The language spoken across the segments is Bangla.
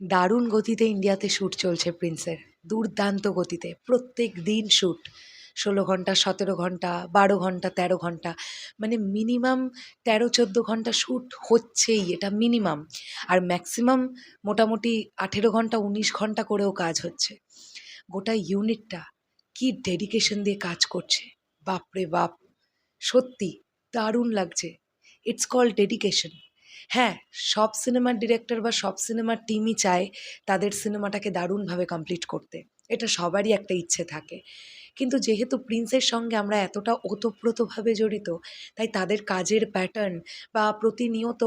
দারুণ গতিতে ইন্ডিয়াতে শ্যুট চলছে প্রিন্সের। দুর্দান্ত গতিতে। প্রত্যেক দিন শ্যুট। ষোলো ঘণ্টা, সতেরো ঘণ্টা, বারো ঘণ্টা, তেরো ঘণ্টা। মানে মিনিমাম তেরো, চোদ্দ ঘণ্টা শ্যুট হচ্ছেই, এটা মিনিমাম। আর ম্যাক্সিমাম মোটামুটি আঠেরো ঘণ্টা, উনিশ ঘণ্টা করেও কাজ হচ্ছে। গোটা ইউনিটটা কি ডেডিকেশন দিয়ে কাজ করছে। বাপরে বাপ! সত্যি দারুণ লাগছে। It's called dedication. হ্যাঁ সব সিনেমার ডিরেক্টর বা সব সিনেমার টিমই চায় তাদের সিনেমাটাকে দারুণভাবে কমপ্লিট করতে। এটা সবারই একটা ইচ্ছে থাকে। কিন্তু যেহেতু প্রিন্সের সঙ্গে আমরা এতটা ওতপ্রোতভাবে জড়িত, তাই তাদের কাজের প্যাটার্ন বা প্রতিনিয়ত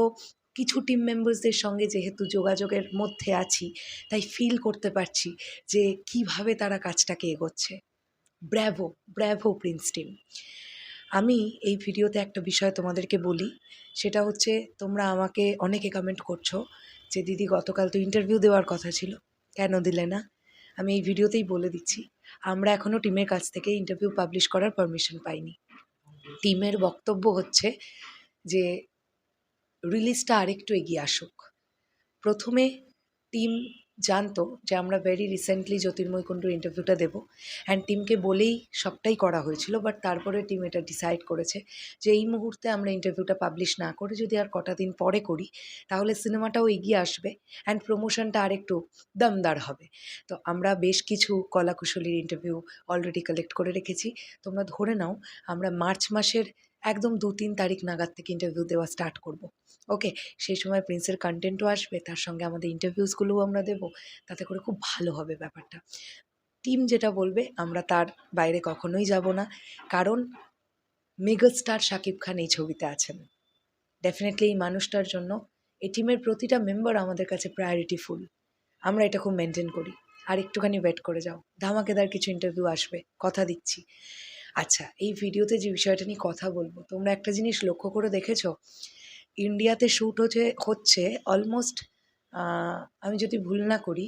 কিছু টিম মেম্বার্সদের সঙ্গে যেহেতু যোগাযোগের মধ্যে আছি, তাই ফিল করতে পারছি যে কীভাবে তারা কাজটাকে এগোচ্ছে। ব্র্যাভো ব্র্যাভো প্রিন্স টিম আমি এই ভিডিওতে একটা বিষয় তোমাদেরকে বলি। সেটা হচ্ছে, তোমরা আমাকে অনেকে কমেন্ট করছ যে, দিদি, গতকাল তো ইন্টারভিউ দেওয়ার কথা ছিল। কেন দিলে না? আমি এই ভিডিওতেই বলে দিচ্ছি, আমরা এখনও টিমের কাছ থেকে ইন্টারভিউ পাবলিশ করার পারমিশন পাইনি। টিমের বক্তব্য হচ্ছে যে রিলিজটা আরেকটু এগিয়ে আসুক। প্রথমে টিম জানতো যে আমরা ভেরি রিসেন্টলি জ্যোতির্ময় কুণ্ডুর ইন্টারভিউটা দেবো। অ্যান্ড টিমকে বলেই সবটাই করা হয়েছিল বাট তারপরে টিম এটা ডিসাইড করেছে যে এই মুহূর্তে আমরা ইন্টারভিউটা পাবলিশ না করে যদি আর কটা দিন পরে করি, তাহলে সিনেমাটাও এগিয়ে আসবে অ্যান্ড প্রমোশনটা আরেকটু দমদার হবে। তো আমরা বেশ কিছু কলাকুশলীর ইন্টারভিউ অলরেডি কালেক্ট করে রেখেছি। তোমরা ধরে নাও, আমরা মার্চ মাসের একদম দু তিন তারিখ নাগাদ থেকে ইন্টারভিউ দেওয়া স্টার্ট করব। ওকে সেই সময় প্রিন্সের কন্টেন্টও আসবে, তার সঙ্গে আমাদের ইন্টারভিউসগুলোও আমরা দেবো। তাতে করে খুব ভালো হবে ব্যাপারটা। টিম যেটা বলবে, আমরা তার বাইরে কখনোই যাব না। কারণ মেগাস্টার শাকিব খান এই ছবিতে আছেন। ডেফিনেটলি এই মানুষটার জন্য এই টিমের প্রতিটা মেম্বার আমাদের কাছে প্রায়োরিটি ফুল আমরা এটা খুব মেনটেন করি। আর একটুখানি ওয়েট করে যাও। ধামাকেদার কিছু ইন্টারভিউ আসবে, কথা দিচ্ছি। আচ্ছা এই ভিডিওতে যে বিষয়টা নিয়ে কথা বলব, তোমরা একটা জিনিস লক্ষ্য করে দেখেছ? ইন্ডিয়াতে শ্যুট হচ্ছে হচ্ছে অলমোস্ট আমি যদি ভুল না করি,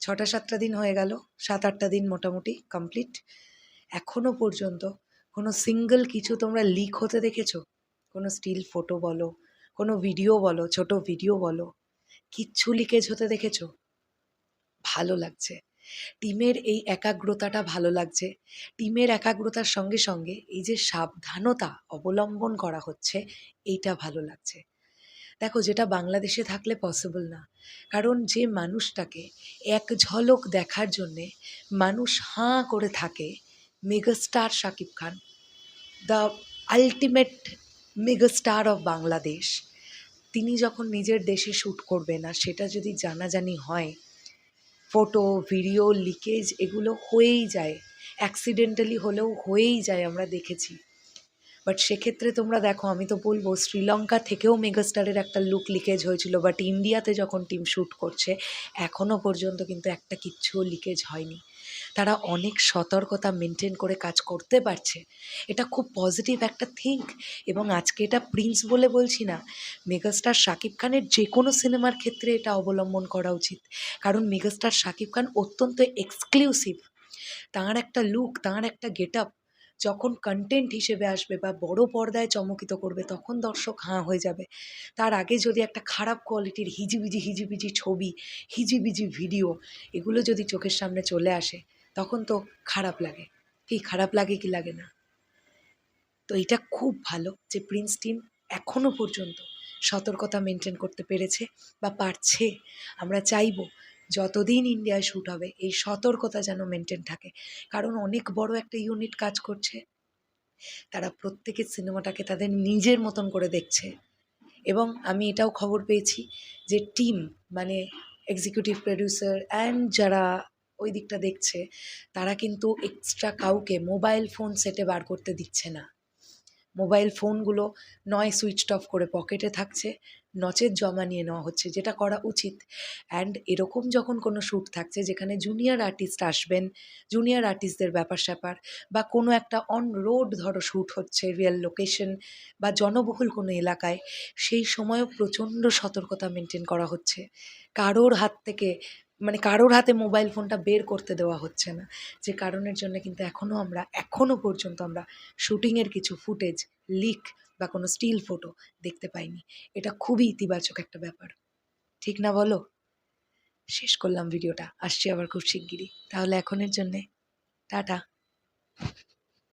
ছটা সাতটা দিন হয়ে গেল, সাত আটটা দিন মোটামুটি কমপ্লিট এখনও পর্যন্ত কোনো সিঙ্গল কিছু তোমরা লিক হতে দেখেছ? কোনো স্টিল ফটো বলো, কোনো ভিডিও বলো, ছোট ভিডিও বলো, কিচ্ছু লিকেজ হতে দেখেছ? ভালো লাগছে। টিমের এই একাগ্রতাটা ভালো লাগছে। টিমের একাগ্রতার সঙ্গে সঙ্গে এই যে সাবধানতা অবলম্বন করা হচ্ছে, এইটা ভালো লাগছে। দেখো, যেটা বাংলাদেশে থাকলে পসিবল না। কারণ যে মানুষটাকে এক ঝলক দেখার জন্যে মানুষ হাঁ করে থাকে megastar Shakib Khan the ultimate megastar of Bangladesh. তিনি যখন নিজের দেশে শ্যুট করবেন আর সেটা যদি জানাজানি হয় ফটো ভিডিও লিকেজ এগুলো হয়েই যায়। অ্যাক্সিডেন্টালি হলেও হয়েই যায় আমরা দেখেছি। বাট সেক্ষেত্রে তোমরা দেখো, আমি তো বলব, শ্রীলঙ্কা থেকেও মেগাস্টারের একটা লুক লিকেজ হয়েছিল বাট ইন্ডিয়াতে যখন টিম শ্যুট করছে এখনও পর্যন্ত কিন্তু একটা কিচ্ছু লিকেজ হয়নি। তারা অনেক সতর্কতা মেনটেন করে কাজ করতে পারছে। এটা খুব পজিটিভ একটা থিঙ্ক এবং আজকে এটা প্রিন্স বলে বলছি না মেগাস্টার শাকিব খানের যে কোনো সিনেমার ক্ষেত্রে এটা অবলম্বন করা উচিত। কারণ মেগাস্টার শাকিব খান অত্যন্ত এক্সক্লুসিভ তাঁর একটা লুক তাঁর একটা গেট আপ যখন কন্টেন্ট হিসেবে আসবে বা বড় পর্দায় চমকিত করবে তখন দর্শক হাঁ হয়ে যাবে। তার আগে যদি একটা খারাপ কোয়ালিটির হিজিবিজি হিজিবিজি ছবি, হিজিবিজি ভিডিও এগুলো যদি চোখের সামনে চলে আসে তখন তো খারাপ লাগে। কি খারাপ লাগে কি লাগে না। তো এটা খুব ভালো যে প্রিন্স টিম এখনও পর্যন্ত সতর্কতা মেনটেন করতে পেরেছে বা পারছে। আমরা চাইব যতদিন ইন্ডিয়ায় শ্যুট হবে এই সতর্কতা যেন মেনটেন থাকে। কারণ অনেক বড় একটা ইউনিট কাজ করছে। তারা প্রত্যেকের সিনেমাটাকে তাদের নিজের মতন করে দেখছে। এবং আমি এটাও খবর পেয়েছি যে টিম মানে এক্সিকিউটিভ প্রডিউসার অ্যান্ড যারা ওই দিকটা দেখছে, তারা কিন্তু এক্সট্রা কাউকে মোবাইল ফোন সেটে বার করতে দিচ্ছে না। মোবাইল ফোনগুলো নয় সুইচড অফ করে পকেটে থাকছে, নচেত জমা নিয়ে নেওয়া হচ্ছে, যেটা করা উচিত। অ্যান্ড এরকম যখন কোনো শ্যুট থাকছে, যেখানে জুনিয়র আর্টিস্ট আসবেন জুনিয়র আর্টিস্টদের ব্যাপার স্যাপার, বা কোনো একটা অন রোড ধরো শ্যুট হচ্ছে রিয়েল লোকেশন বা জনবহুল কোনো এলাকায়, সেই সময়ও প্রচণ্ড সতর্কতা মেনটেন করা হচ্ছে। কারোর হাত থেকে মানে কারোর হাতে মোবাইল ফোনটা বের করতে দেওয়া হচ্ছে না। যে কারণের জন্য কিন্তু এখনও আমরা এখনও পর্যন্ত আমরা শুটিংয়ের কিছু ফুটেজ লিক বা কোনো স্টিল ফটো দেখতে পাইনি। এটা খুবই ইতিবাচক একটা ব্যাপার। ঠিক না বলো? শেষ করলাম ভিডিওটা আসছি আবার খুব শিগগিরই। তাহলে এখনের জন্যে টাটা।